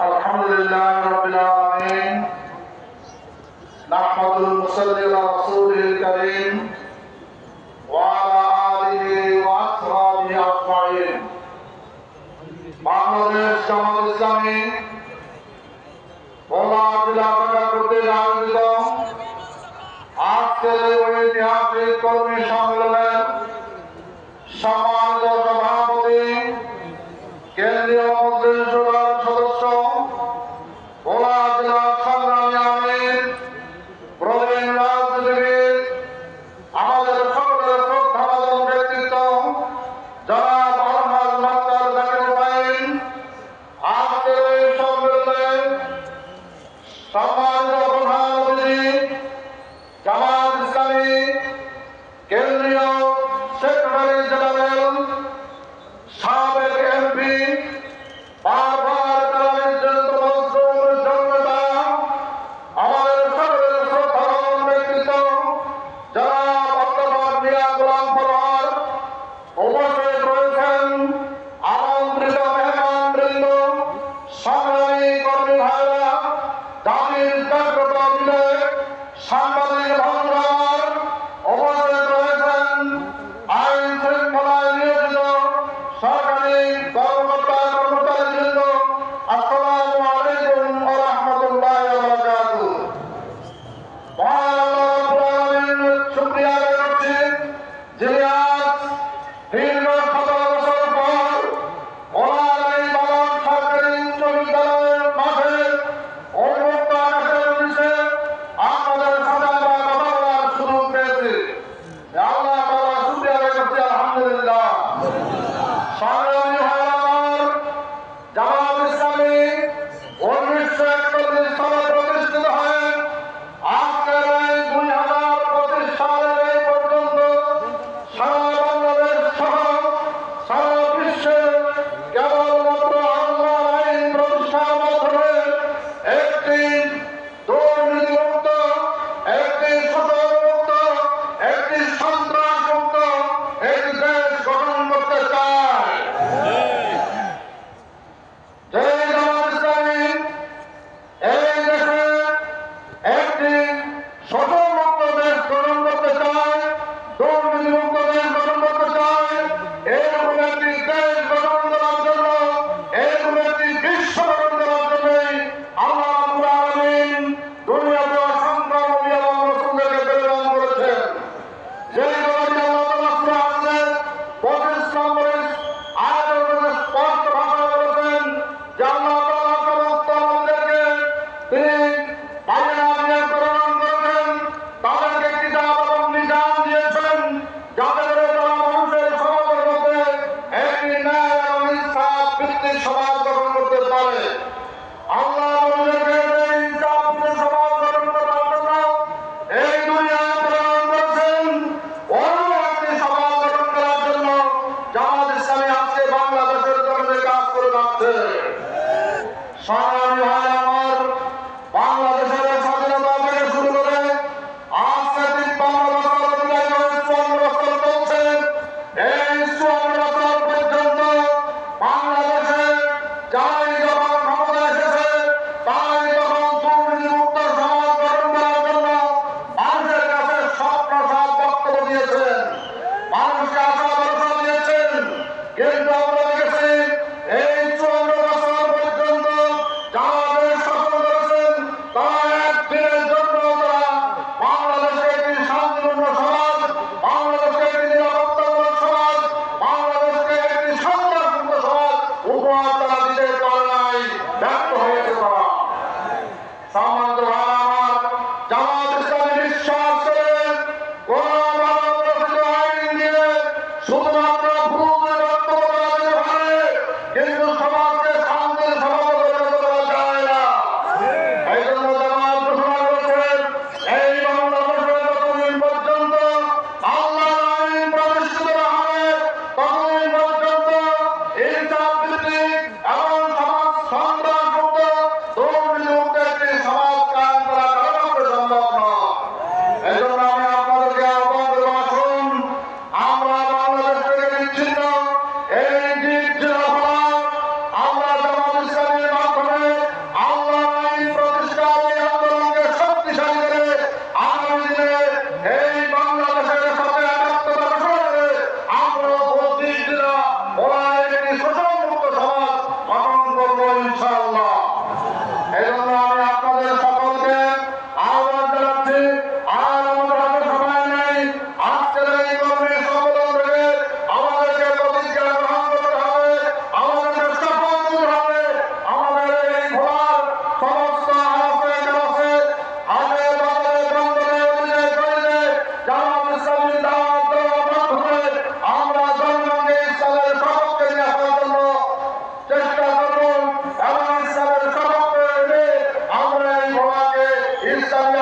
الحمد لله رب العالمين نحمد المصلي على رسوله الكريم وعلى آله وأصحابه أجمعين Bangladesh Jamaat Islami OLA জেলা করতে আয়োজিত আজকের ওই ঐতিহাসিক কর্মী সম্মেলনের সময় দাবির জাগ্রত অভিনয়ে সাংবাদিক বন্ধুরা আমার অবদান রয়েছেন আইন শৃঙ্খলায় নিয়োজিত সরকারি কর্মকর্তা কর্মচারীবৃন্দ আসসালাম আলাইকুম রহমতুল্লাহ সুপ্রিয়া করছি। যিনি করলে সমাজ যারাই যখন ক্ষমতা এসেছে তারাই যখন দুর্নীতিমুক্ত সমাজ গঠন করার জন্য মানুষের কাছে স্বপ্ন সব বক্তব্য দিয়েছেন। মানুষকে আশা ভরসা দিয়েছেন। কিন্তু আমরা 双方都 Islam